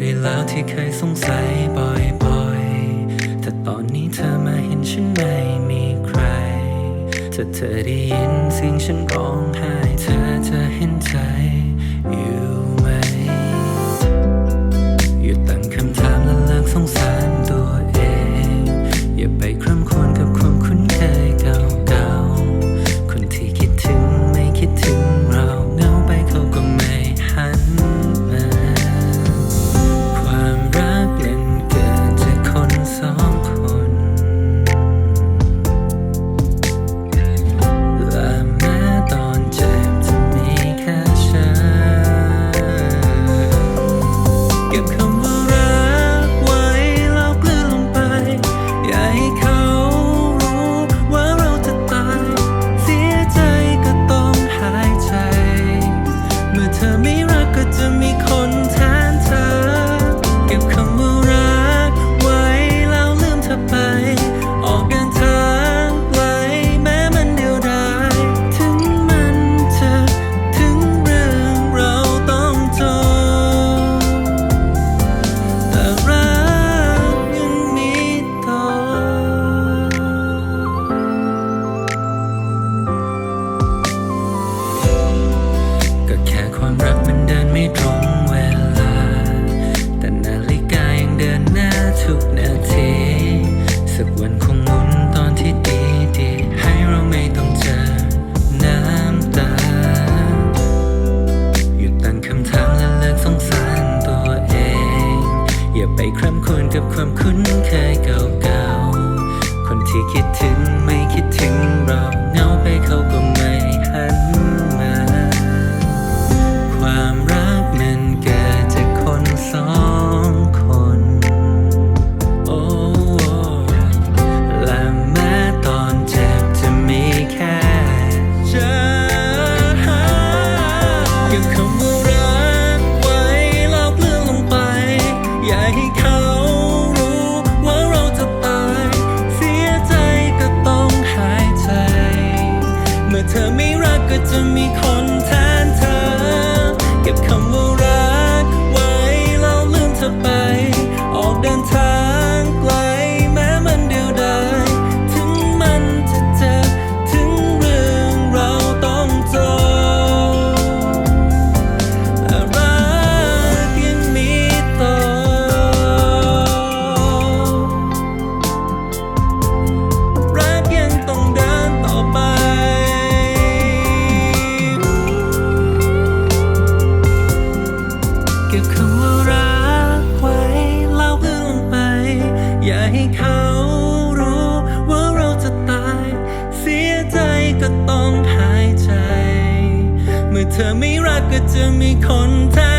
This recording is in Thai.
ได้แล้วที่เคยสงสัยบ่อยๆ แต่ตอนนี้เธอมาเห็นฉันไม่มีใคร ถ้าเธอได้ยินเสียงฉันร้องไห้เธอ ความคุ้นเคยเก่าๆ คนที่คิดถึง เธอไม่รักก็จะมีคนแทน